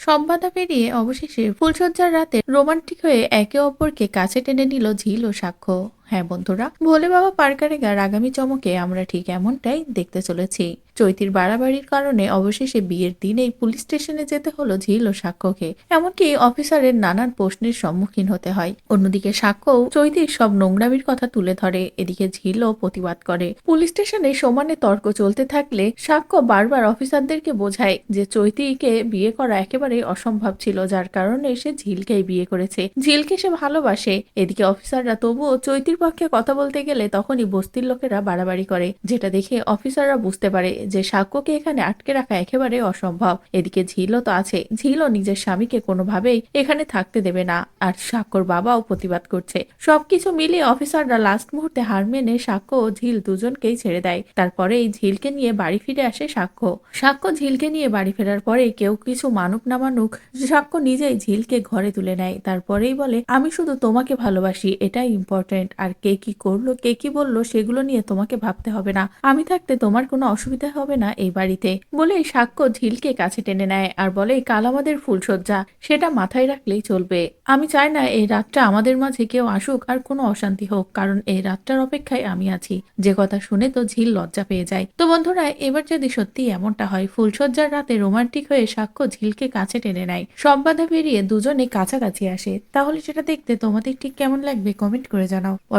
সব বাধা পেরিয়ে অবশেষে ফুলসজ্জার রাতে রোমান্টিক হয়ে একে অপরকে কাছে টেনে নিল ঝিল ও সাক্ষ্য। হ্যাঁ বন্ধুরা, ভোলে বাবা পার্কারেগার আগামী চমকে আমরা ঠিক এমনটাই দেখতে চলেছি। চৈতির বাড়াবাড়ির কারণে অবশেষে বিয়ের দিনেই পুলিশ স্টেশনে যেতে হলো ঝিল ও সাক্ষ্যকে। এমনকি অফিসারের নানান প্রশ্নের সম্মুখীন হতে হয়। অন্যদিকে সাক্ষ্যও চৈতির সব নোংরামির কথা তুলে ধরে, এদিকে ঝিলও প্রতিবাদ করে। পুলিশ স্টেশনে সমানে তর্ক চলতে থাকলে সাক্ষ্য বারবার অফিসারদেরকে বোঝায় যে চৈতিকে বিয়ে করা একেবারেই অসম্ভব ছিল, যার কারণে সে ঝিলকেই বিয়ে করেছে। ঝিলকে সে ভালোবাসে, এদিকে অফিসাররা তবুও চৈতির পক্ষে কথা বলতে গেলে তখনই বস্তির লোকেরা বাড়াবাড়ি করে, যেটা দেখে অফিসাররা বুঝতে পারে যে সাক্ষ্যকে এখানে আটকে রাখা একেবারে অসম্ভব। এদিকে ঝিলও তো আছে, ঝিলও নিজের স্বামীকে কোনোভাবেই এখানে থাকতে দেবে না, আর সাক্ষ্যর বাবাও প্রতিবাদ করছে। সবকিছু মিলিয়ে অফিসাররা লাস্ট মুহূর্তে হার মেনে সাক্ষ্য ও ঝিল দুজনকেই ছেড়ে দেয়। তারপরে এই ঝিলকে নিয়ে বাড়ি ফিরে আসে সাক্ষ্য। সাক্ষ্য ঝিলকে নিয়ে বাড়ি ফেরার পরে কেউ কিছু মানুক না মানুক, সাক্ষ্য নিজেই ঝিলকে ঘরে তুলে নেয়। তারপরেই বলে, আমি শুধু তোমাকে ভালোবাসি, এটাই ইম্পর্টেন্ট আর কে কি করল, কে কি বলল, সেগুলো নিয়ে তোমাকে ভাবতে হবে না। আমি থাকতে তোমার কোনো অসুবিধা হবে না এই বাড়িতে। বলে সাক্ষ্য ঝিলকে কাছে টেনে নেয় আর বলে, কাল আমাদের ফুলসজ্জা সেটা মাথায় রাখলেই চলবে। আমি চাই না এই রাতটা আমাদের মাঝে কেউ আসুক আর কোনো অশান্তি হোক, কারণ এই রাতটার অপেক্ষায় আমি আছি। যে কথা শুনে তো ঝিল লজ্জা পেয়ে যায়। তো বন্ধুরা, এবার যদি সত্যি এমনটা হয় ফুলসজ্জার রাতে রোমান্টিক হয়ে সাক্ষ্য ঝিলকে কাছে টেনে নেয়। সব বাধা পেরিয়ে দুজনে কাছাকাছি আসে। তাহলে সেটা দেখতে তোমাদের ঠিক কেমন লাগবে কমেন্ট করে জানাও।